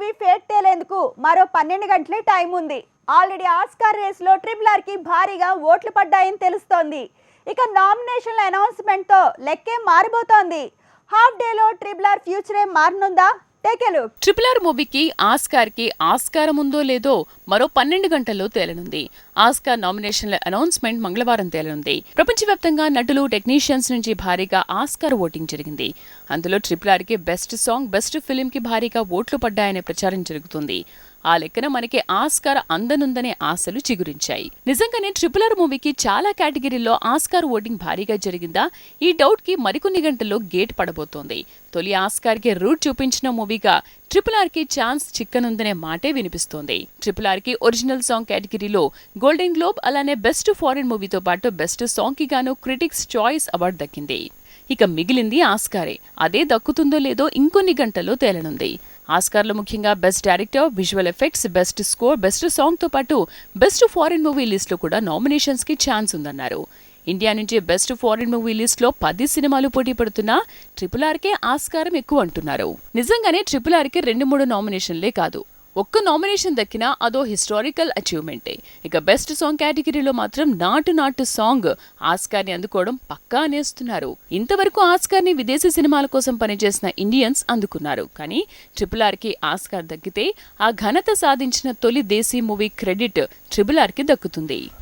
Movie fate తేలేందుకు మరో పన్నెండు గంటలే టైం ఉంది. ఆల్రెడీ ఆస్కార్ రేస్లో ట్రిపుల్ ఆర్కి భారీగా ఓట్లు పడ్డాయని తెలుస్తోంది. ఇక నామినేషన్ల అనౌన్స్మెంట్తో లెక్కే మారిపోతోంది. హాఫ్ డేలో ట్రిపుల్ ఆర్ ఫ్యూచరే మారనుందా? టేక్ లుక్ ట్రిపుల్ ఆర్ మూవీకి ఆస్కార్కి ఆస్కారం ఉందో లేదో మరో పన్నెండు గంటల్లో తేలనుంది. ఆస్కార్ నామినేషన్ల అనౌన్స్మెంట్ మంగళవారం తేలనుంది. ప్రపంచవ్యాప్తంగా నటులు టెక్నీషియన్స్ నుంచి భారీగా ఆస్కార్ ఓటింగ్ జరిగింది. అందులో ట్రిపుల్ ఆర్కి బెస్ట్ సాంగ్ బెస్ట్ ఫిల్మ్కి భారీగా ఓట్లు పడ్డాయనే ప్రచారం జరుగుతుంది. ఆ లెక్కన మనకి ఆస్కార్ అందనుందనే ఆశలు చిగురించాయి. నిజంగానే ట్రిపుల్ ఆర్ మూవీకి చాలా కేటగిరీల్లో ఆస్కార్ ఓటింగ్ భారీగా జరిగిందా? ఈ డౌట్కి మరికొన్ని గంటల్లో గేట్ పడబోతోంది. తొలి ఆస్కార్కి రూట్ చూపించిన మూవీగా ట్రిపుల్ ఆర్కి ఛాన్స్ చిక్కనుందనే మాటే వినిపిస్తోంది. ట్రిపుల్ ఆర్కి ఒరిజినల్ సాంగ్ కేటగిరీలో గోల్డెన్ గ్లోబ్ అలానే బెస్ట్ ఫారిన్ మూవీతో పాటు బెస్ట్ సాంగ్కి గాను క్రిటిక్స్ చాయిస్ అవార్డు దక్కింది. ఇక మిగిలింది ఆస్కారే అదే దక్కుతుందో లేదో ఇంకొన్ని గంటల్లో తేలనుంది. ఆస్కార్లో ముఖ్యంగా best director visual effects best score best సాంగ్తో పాటు బెస్ట్ ఫారిన్ మూవీ లిస్ట్లో కూడా నామినేషన్స్కి ఛాన్స్ ఉందన్నారు. ఇండియా నుంచి బెస్ట్ ఫారిన్ మూవీ లిస్ట్లో పది సినిమాలు పోటీ పడుతున్నా ట్రిపుల్ ఆర్కే ఆస్కారం ఎక్కువ అంటున్నారు. నిజంగానే ట్రిపుల్ ఆర్కి రెండు మూడు నామినేషన్లే కాదు. ఒక్క నామినేషన్ దక్కినా అదో హిస్టారికల్ అచీవ్మెంటే. ఇక బెస్ట్ సాంగ్ కేటగిరీలో మాత్రం నాటు నాటు సాంగ్ ఆస్కార్ని అందుకోవడం పక్కా అనేస్తున్నారు. ఇంతవరకు ఆస్కార్ని విదేశీ సినిమాల కోసం పనిచేసిన ఇండియన్స్ అందుకున్నారు. కానీ ట్రిపుల్ ఆర్కి ఆస్కార్ దక్కితే ఆ ఘనత సాధించిన తొలి దేశీ మూవీ క్రెడిట్ ట్రిపుల్ ఆర్కి దక్కుతుంది.